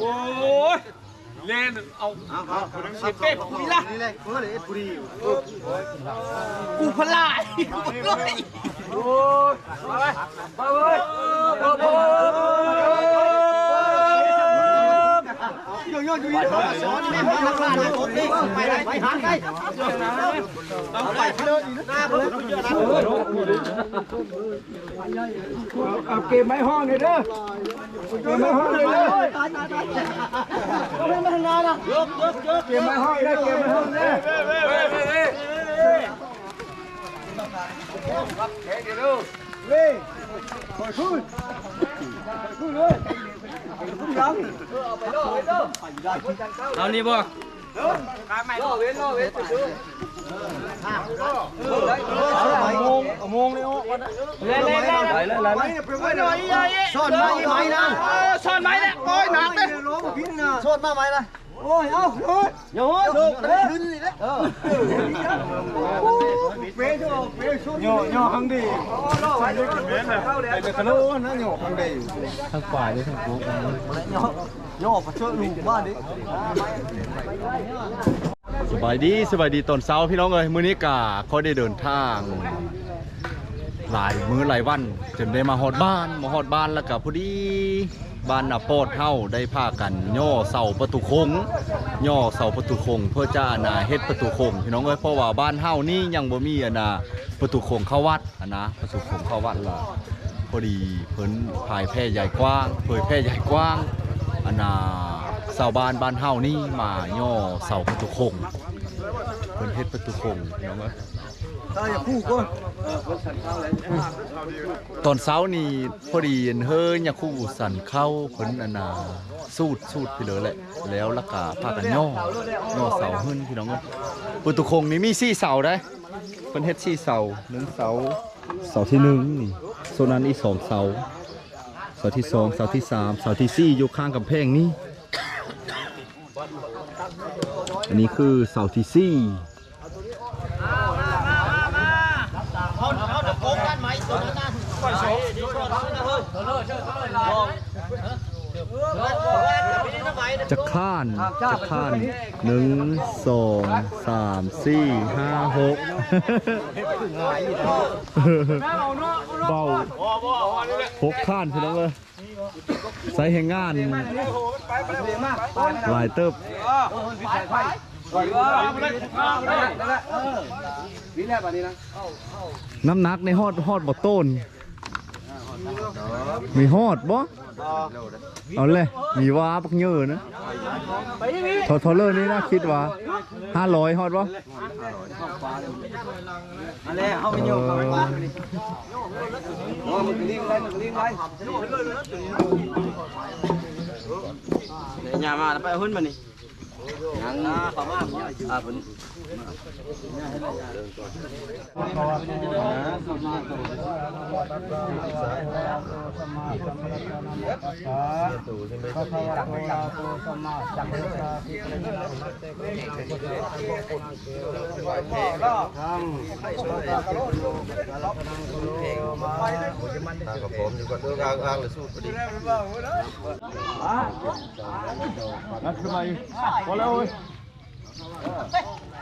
โอ้ยเล่นเอาเสียเป๊ะปุยละนี่เลยเมื่อไหร่ปุรีกูพลายโอ้ยไปไปเลยมาเลย โย่อยู่นี่สอนนี่ไม่ทำงาเลยผมนี่ไปได้ไปหาใครเอาไปเลยหน้าเพิ่งเอาเกมไม้ห้องเลยเด้อเกมไม้ห้องเลยเด้อตายตายตายก็ไม่มาทำงานนะยกยกย เกมไม้ห้องเด้อเกมไม้ห้องเด้อเอานี่บ่โมงมงเลยโอ้วันนั้นเล่นเล่นเล่นไปเลยไปเลยซ่อนมาไหมนะซ่อนไม้เนี่ยโอ้ยหนักเลยร้องพิษนะซ่อนมาไหมนะโอ้ยเอาโอ้ยโยโย่ขึ้นเลยเออเปย์ชั่วเปย์ชั่วโยโย่หังดีใส่ด้วยกันเว้นเลยไอ้เด็กกระโดดนะโยหังดีโย่มาช่วยลุงบ้านดิสบายดีสบายดีตอนเช้าพี่น้องเอ้ยมื้อนี้กะเขาได้เดินทางหลายมื้อหลายวันจนได้มาฮอดบ้านมาฮอดบ้านแล้วก็พอดี บ้านน่ะโปอดเฮาได้พากัน ย่อเสาประตูคง ย่อเสาประตูคง เพื่อจะอานาเฮ็ดประตูคงพี่น้องเอ้ยเพราะว่าบ้านเฮานี่ยังบ่มีอานาประตูคงเข้าวัดอนะประตูคงเข้าวัดละพอดีเพิ่นพายแพร่ใหญ่กว้างเผยแพร่ใหญ่กว้างอานาชาวบ้านบ้านเฮานี่มาย่อเสาประตูคงเพิ่นเฮ็ดประตูคงพี่น้องเอ้ย ตอนเช้านี่พอดีเฮ้ยยาคู่สันเข้าเพิ่นอนนาสูดสูดไปเลยแหละแล้วละกาพากันย่อย่อเสาขึ้นพี่น้องเอ้ยปุตุคงนี่มีสี่เสาได้เพิ่นเฮ็ดสี่เสาหนึ่งเสาเสาที่หนึ่งนี่โซนนั้นอีสองเสาเสาที่สองเสาที่สามเสาที่สี่อยู่ข้างกำแพงนี่อันนี้คือเสาที่สี่ เขาเขาจะโกงกันไหมตัวนั้นนะก่อนโซ่ จะข้านจะข้านหนึ่งสองสามสี่ห้าหกเบาหกข้านพี่น้องเอ้ยใส่แห่งงานลายเติบน้ำหนักในฮอดฮอดบ่ต้น มีฮอดบ่เอาเลยมีว้าปักเยอะนะทอทอเลอร์นี่นะคิดว่าห้าร้อยฮอดบ่อะไรเขาไม่โยกเขาไม่ว่าโอ้มันลิงได้มันลิ้งได้อย่ามาไปหุ้นมานี่ยังนะประมาณอ่าผม กับผมอยู่กับตัวกลางกลางเลยสู้พอดีนัดขึ้นมาอีกพอแล้วเว้ย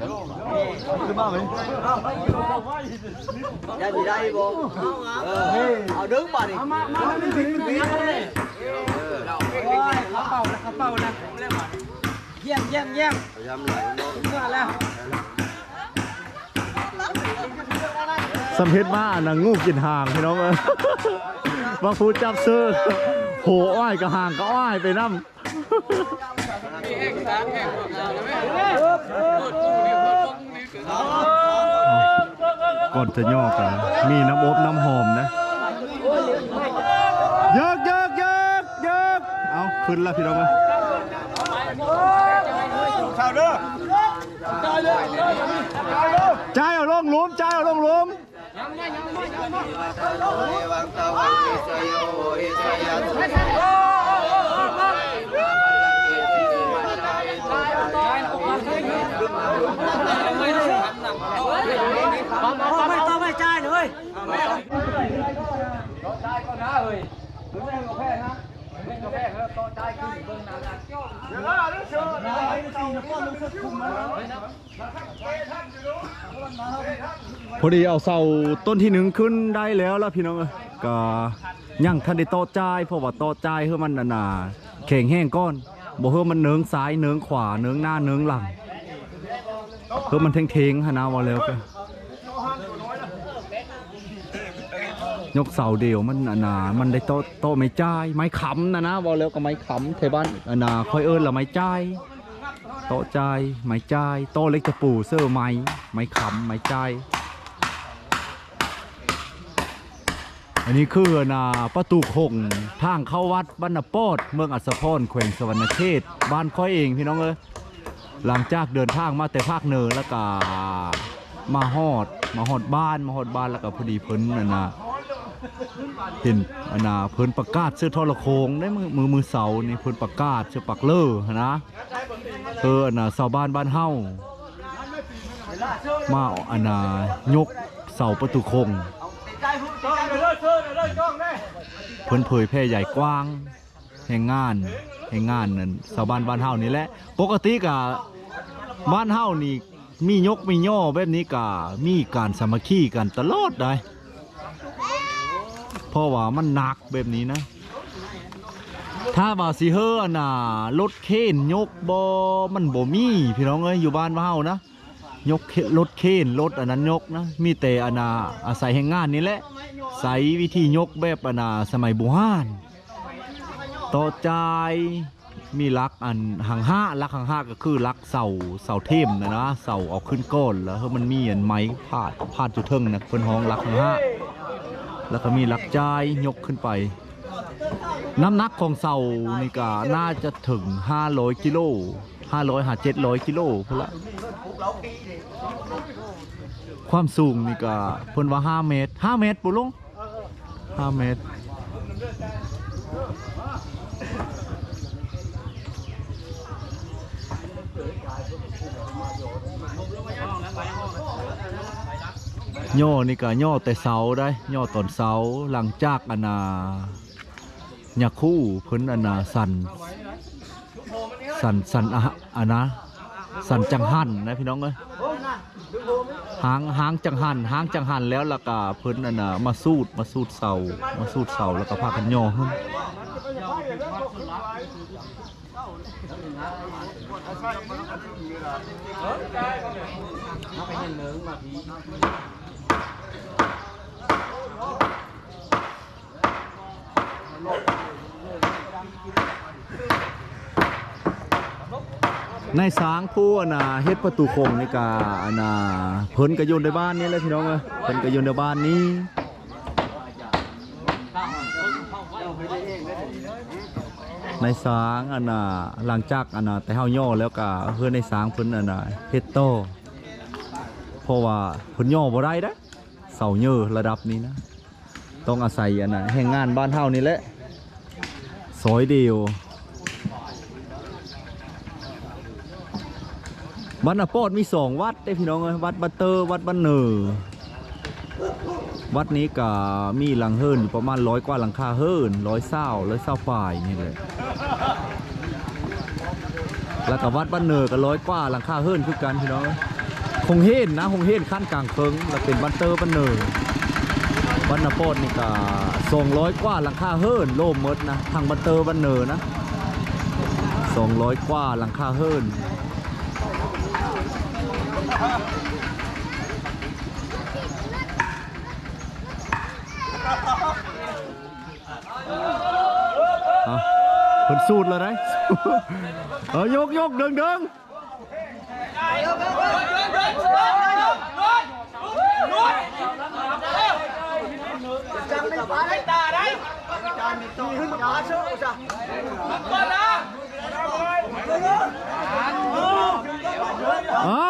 ขึ้นมาไหมได้ดีได้บ่เอาดึงมาดิมามาดึงดึงดึงเขาเป่านะเขาเป่านะเยี่ยมเยี่ยมเยี่ยมพยายามไหลมองเมื่อแล้วสำเพ็จมาอันนังงูกินห่างพี่น้องเอ้ยบางพูดจับซื้อโหอ้อยกับห่างก็อ้อยไปน้ำ ก่อนจะย่อกันมีน้ำอบน้ำหอมนะเยิกเยิกเยิกเยิกเอาขึ้นแล้วพี่น้องเอ้ยข่าวเด้อใจายเอาลงหลุมใจายเอาลงหลุมวางตาวันเอสยโอเอสยาสุ ต่อไปต่อไปจ่ายเลย เฮ้ยถึงแม่งกาแฟนะแม่งกาแฟเขาโต๊ะใจขึ้นเบิ่งนานนะเดี๋ยวเรื่องเชิญนะไอ้ตีนะป้อนลูกเสือคุมมันเฮ้ยนะพอดีเอาเสาต้นที่หนึ่งขึ้นได้แล้วแล้วพี่น้องเอ้ยก็ยังทันได้โตะจ่ายเพราะว่าโตะจ่ายเพื่อมันน่ะนาแข็งแห้งก้อนบ่เพื่อมันเนืองซ้ายเนืองขวาเนืองหน้าเนืองหลังเพื่อมันเทงๆหนนะว่าแล้วก็ ยกเสาเดียวมันน่ะนามันได้โตโตไม้จ่ายไม้ค้ำนะนะว่าแล้วก็ไม้ค้ำเทบ้านอันนาค่อยเอิ้นละไม้จ่ายโตจ่ายไม้จ่ายโตเล็กตะปูเสื้อไม้ไม้ค้ำไม้จ่ายอันนี้คือนาประตูคงทางเข้าวัดบ้านนาโปดเมืองอัศพรแขวงสวรรณเขตบ้านค่อยเองพี่น้องเอ้ยหลังจากเดินทางมาแต่ภาคเหนือแล้วก็มาฮอด มาฮอดบ้านมาฮอดบ้านแล้วก็พอดีเพิ่นน่ะนะ เห็นอันนาเพิ่นประกาศเสื้อทรโคงได้มือมือมือเสานี่เพิ่นประกาศเสื้อปักเลอนะเอออันน่ะเสาบ้านบ้านเฮามาอันน่ะยกเสาประตูคงเดี๋ยวเลิกเชิญเดี๋ยวเลิกจ้อนเพิ่นเผยแพร่ใหญ่กว้างแห่งงานแห่งงานนั่นเสาบ้านบ้านเฮานี่แหละ ปกติกะบ้านเฮานี่มียกมีย่อแบบนี้กะมีการสามัคคีกันตลอดได้ เพราะว่ามันหนักแบบนี้นะ ถ้าว่าสิเฮอน่ะรถเคนยกบ่มันบ่มีพี่น้องเอ้ยอยู่บ้านเฮานะยกรถเคนรถอันนั้นยกนะ มีแต่อันน่ะอาศัยแห่งงานนี่แหละใส่วิธียกแบบอันน่ะสมัยโบราณต่อใจมีลักอันหังห้าลักหังห้าก็คือลักเสาเสาเทมนะนะเสาเอาขึ้นก้นแล้วเฮ้ยมันมีอันไม้พาดพาดจุดเทิงนะเพิ่อนห้องลักหังห้า แล้วก็มีหลักจ่ายยกขึ้นไป น้ำหนักของเสานี่ก็น่าจะถึง 500 กิโล500หา700 กิโลพุ่นละความสูงนี่ก็เพิ่นว่า 5 เมตร 5 เมตรปุลง5เมตร ย่อนี่ก็ย่อแต่เสาได้ย่อตอนเสาหลังจากอนาญาคู่เพิ่นอนาสันสันสันอะอันะสันจังหันนะพี่น้องเอ้ยหางหางจังหันหางจังหันแล้วแล้วก็เพิ่นอันน่ะมาสูดมาสูดเสามาสูดเสาแล้วก็พากันย่อขึ้น ในสางผู้อนน่ะเฮ็ดประตูคงในก็อันน่ะเพิ่นก็อยู่ในบ้านนี้แหละพี่น้องเอ้ยเพิ่นก็อยู่ในบ้านนี้ในสางอันน่ะหลังจากอันน่ะแต่เฮาย่อแล้วก็เพื่อในสางเพิ่นอันน่ะเฮ็ดโตเพราะว่าเพิ่นย่อบ่ได้เด้อเสาเยอะระดับนี้นะ ต้องอาศัยอันน่ะแห่งงานบ้านเฮานี่แหละซอยเดียว วัดนาโปดมีสองวัดเด้พี่น้องเอ้ยวัดบัตเตอร์วัดบ้านเนอร์วัดนี้ก็มีหลังเฮิรนอยู่ประมาณร้อยกว่าหลังคาเฮิรนร้อยเศร้าร้อยเศร้าฝ่ายนี่เลยแล้วก็วัดบ้านเนอก็ร้อยกว่าหลังคาเฮิรนคือกันพี่น้องคงเฮนนะคงเฮนขั้นกลางเคิงแล้วเป็นบันเตอร์บ้านเนอวัดนาโปดนี่ก็สองร้อยกว่าหลังคาเฮิรนโล่มมดนะทางบันเตอร์บ้านเนอนะสองร้อยกว่าหลังคาเฮิรน เอาเพิ่นสูตรแล้วได้เออยกยกเดิงเดิงจังในฟ้าได้ตาได้จานมีตีขึ้นมาเชื่อจ้ะ เอา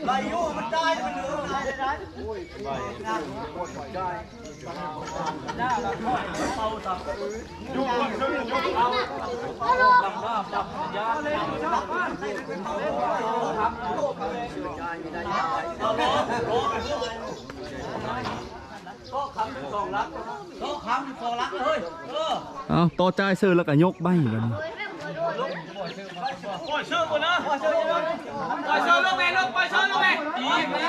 นหาไม้คำไว้ก้อนแล้วก้อนแล้วก้อนเลยไม้คำก้อนเลยเอาต่อใจายต่อใจายไปอยู่มันได้มันเหลือได้ได้เอาต่อจ่ายซื้อแล้วก็ยกใบบัดนี้ปล่อยเชือกก่อนนะ ล่อยเชือกลงแม่ลงปล่อยเชือกลงแม่ดีแม่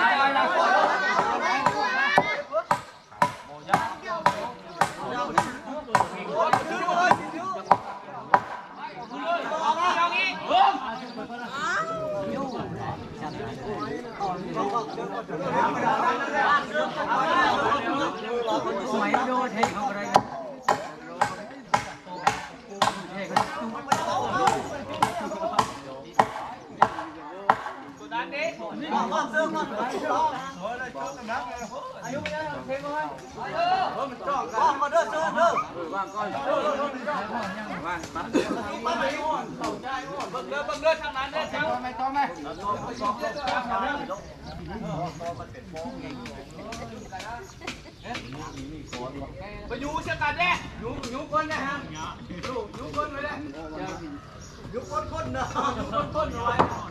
ไปอยู่เชือกกันแน่อยู่อยู่คนนะฮะอยู่อยู่คนไว้แล้วยุคคนคนเนาะคนคนไว้อา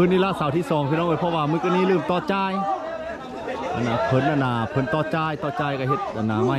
คืนนี้ละเสาร์ที่สองพี่น้องเอ้ยเพราะว่ามื้อกี้นี้ลืมต่อจ่ายอันน่ะเพิ่นอันน่ะเพิ่นต่อจ่ายต่อจ่ายก็เฮ็ดอันน่ะไม่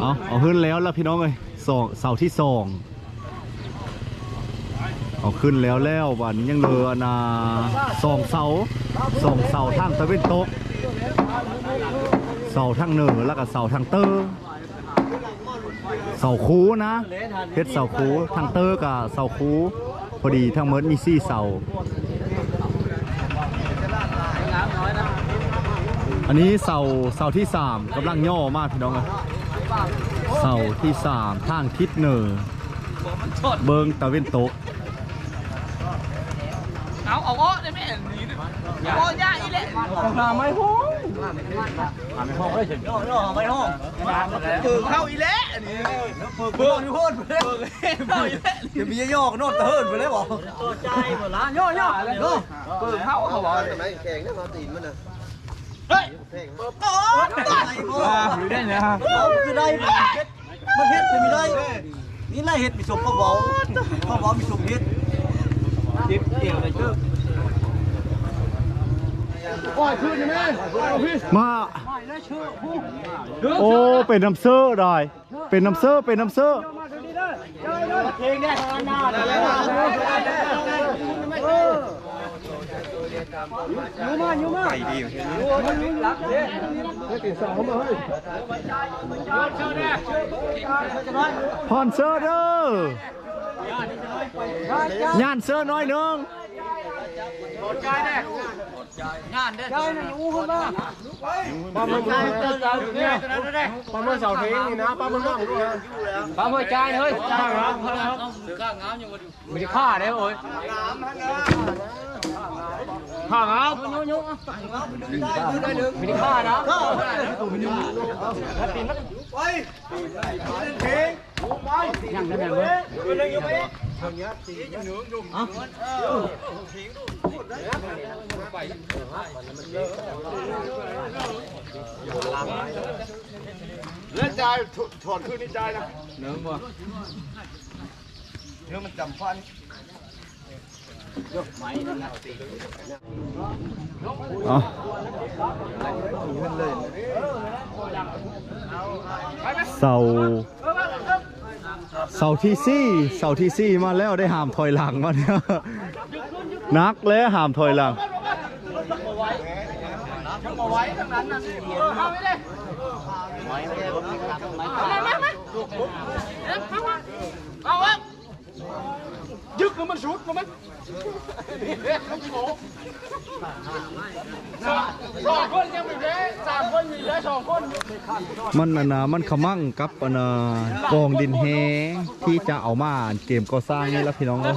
เอาเอาขึ้นแล้วแล้วพี่น้องเอ้ยสองเสาที่สองเอาขึ้นแล้วแล้ววันนี้ยังเหลือนน่ะสองเสาสองเสาทางตะเวนตกเสาทางเหนือแล้วก็เสาทางเตอร์เสาคูนะเพชรเสาคูทางเตอร์กับเสาคูพอดีทั้งหมดมีสี่เสา อันนี้เสาเสาที่สามกำลังย่อมากพี่น้องอะเสาที่สามทางทิศเหนือเบิงตะเวนตกเอาเอาอ้อได้ไหมนี่อ้อยาอีเละย่อย่อไปห้องถือเข้าอีเละนี่เบิ่งอยู่โพดไปเลยเข้าอีเละจะมีย่อโนดตะเฮินไปเลยบ่ใจหมดละย่อย่อเนาะเปิดเข้าเขาบอกทำไมแข็งนะมาตีนมันน่ะเฮ้ยแข็งโอยู่ได้เนี่ยฮะคือได้มันเฮ็ดจะมีได้ นี่ไล่เฮ็ดมีสมพ่อเบาพ่อเบามีสมเฮ็ดดิบเกี่ยวเลยเจ้ามา โอ้ เป็นน้ำเสื้อได้เป็นน้ำเสื้อเป็นน้ำเสื้อ พอนเสื้อเด้อย่านเสื้อน้อยหนึงป้ามันใจใจเนี่ยป้ามันเสาเทงนี่นะ ป้ามันมั่งด้วยนะป้าหัวใจเฮ้ยข้างน้ำข้างน้ำไม่ได้ฆ่าได้โอ้ยข้างน้ำไม่ได้ฆ่านะเล่นใจถอดขึ้นในใจนะเอาเสาเสาที่สี่เสาที่สี่มาแล้วได้หามถอยหลังมาเนี่ยนักแล้วหามถอยหลัง ยึกมันชุดมันสองคนยังไม่ได้สามคนมีได้สองคนมันน่ะนะมันขมั่งกับอันน่ะกองดินแฮที่จะเอามาเกมก่อสร้างนี่แล้วพี่น้องเนาะ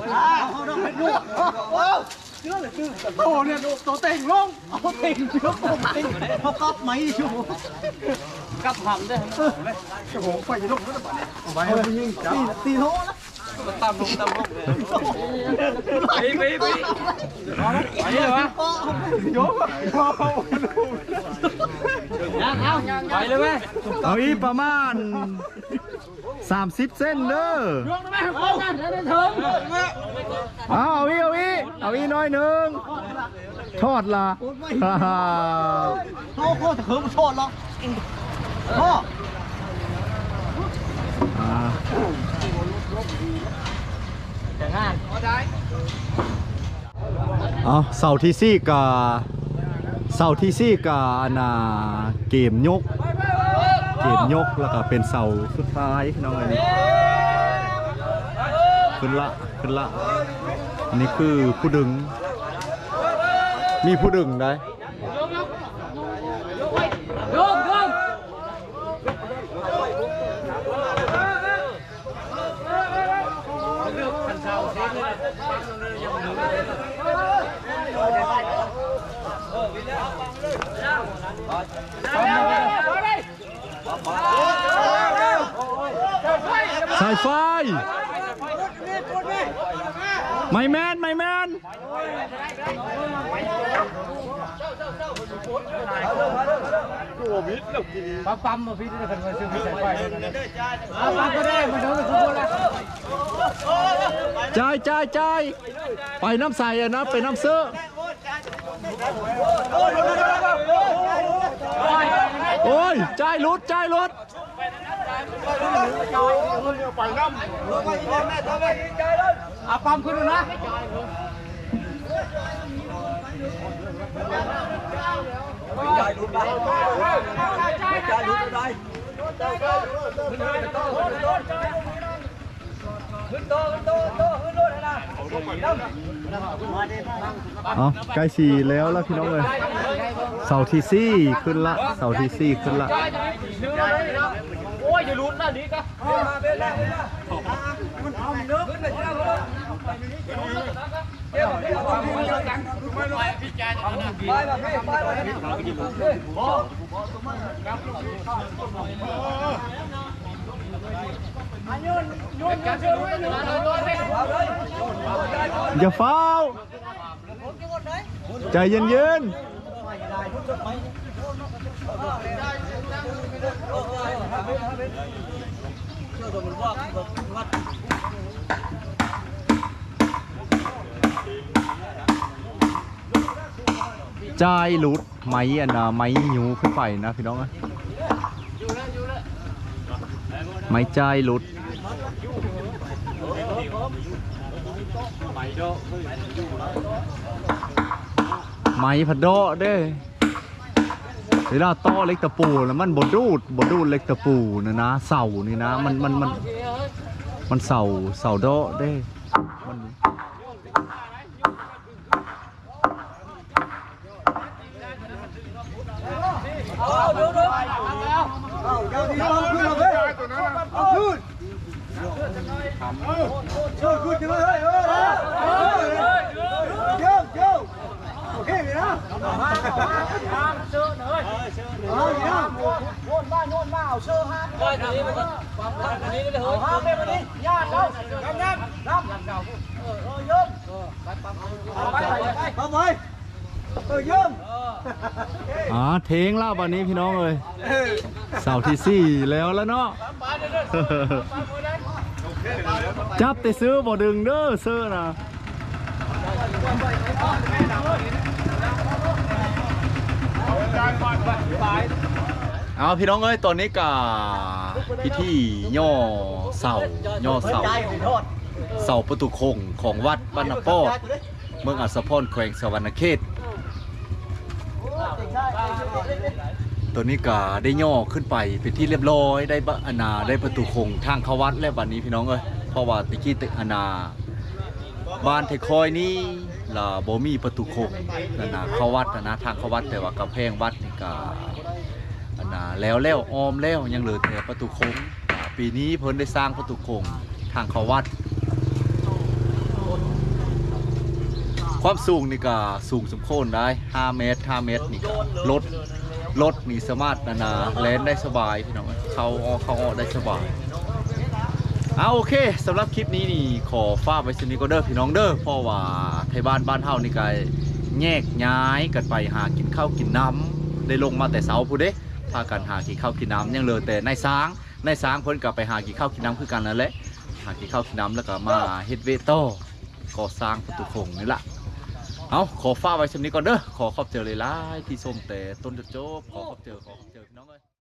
โอ้เนี่ยตัวเต่งลงเอาเต่งยกผมเต่งเขากับไหมชูกับหำด้วยโอ้โหไฟจะลงแล้วป่ะเนี่ยไปเลยยิงตีตีโล นตามลงตามลงไปไปไปไปเลยวะยกไปเลยไหมเอาอีประมาณ30เส้นเด้อเอาเอาอีเอาอีเอาอีน้อยหนึ่งทอดละฮ่าฮ่าเขาโคตรเขิมโทษหรอกพ่อ แต่งานเอาเสาที่สี่กาเสาที่สี่กาอันน่ะเกมยก เกมยกแล้วก็เป็นเสาสุดท้ายน้องเอ้ยขึ้นละขึ้นละอันนี่คือผู้ดึง มีผู้ดึงได้ สายไฟ ไม่แมนไม่แมนปั๊มปั๊มมาพี่ได้กันมาซื้อพี่ใส่ไฟปั๊มก็ได้มาเดินกับทุกคนละจ่ายจ่ายจ่ายไปน้ำใสนะไปน้ำเสื้อ โอ้ยจ่ายรถจ่ายรถอะปั๊มขึ้นนะเอาใกล้สีแล้วแล้วพี่น้องเลยเสาที่สี่ขึ้นละเสาที่สี่ขึ้นละโอ้ยอย่าลุ้นนะนี่ก็อย่าเฝ้าใจเย็นๆ จายหลุดไม้อันนะไม้ยูขึ้นไปนะพี่น้องอะไม้ใจายหลุดไม้พัดโดะเด้ เวลาต้อเล็กตะปูนะมันบดดูดบดดูดเล็กตะปูนะนะเสานี่นะ มันมันมันมันเสาเสาโดได้มัน นบ้านน่นบ้าเอาเชื่อห้ามบ้านนี้มันความบ้านนี้เลยเฮ้ยห้ามไปวันนี้ญาติเรากำนันน้ำเก่าเออเยิ้มไปไปไปไปเออเยิ้มอ๋อเทงเล่าวันนี้พี่น้องเลยเสาที่สี่แล้วแล้วเนาะจับแต่ซื้อบ่ดึงเด้อซื้อนะ เอาพี่น้องเอ้ยตอนนี้กะพิธีย่อเสาย่อเสาเสาประตูคงของวัดบ้านนาปอเมืองอัศพรแขวงสวรรณเขต ตัวนี้ก็ได้ย่อขึ้นไปเป็นที่เรียบร้อยได้บะอนาได้ประตูคงทางเข้าวัดแล้ววันนี้พี่น้องเอ้ยเพราะว่าตะกี้ตึกอนา บ้านไทคอยนี่ ล่ะบ่มีประตูคงนั่นนะเข้าวัดนะนะทางเข้าวัดแต่ว่ากำแพงวัดนี่ก็อันนาแล้วแล้วออมแล้วยังเหลือแต่ประตูคงอ่าปีนี้เพิ่นได้สร้างประตูคงทางเข้าวัด ความสูงนี่ก็สูงสมโคนได้ 5 เมตร 5 เมตรนี่ก็รถรถนี่สามารถนานาแลนได้สบายพี่น้องเข้าออกเข้าออกได้สบาย เอาโอเคสำหรับคลิปนี้นี่ขอฝากไว้สนิกเด้อพี่น้องเด้อเพราะว่าไทยบ้านบ้านเฮานี่ก็แยกย้ายกันไปหากินข้าวกินน้ำได้ลงมาแต่เสาผู้เด้พากันหากินข้าวกินน้ำยังเหลือแต่ในายช้างในายช้างเพิ่นก็ไปหากินข้าวกินน้ำคือกันนั่นแหละหากินข้าวกินน้ำแล้วก็มาเฮ็ดเวทต่อก่อสร้างประตูคงนี่ล่ะเอาขอฟ้ากไว้ชมนี้ก่อนเด้อขอขอบเจอเลยล่ะที่ส้มแต่ต้นจนจบขอขอบเจอขอ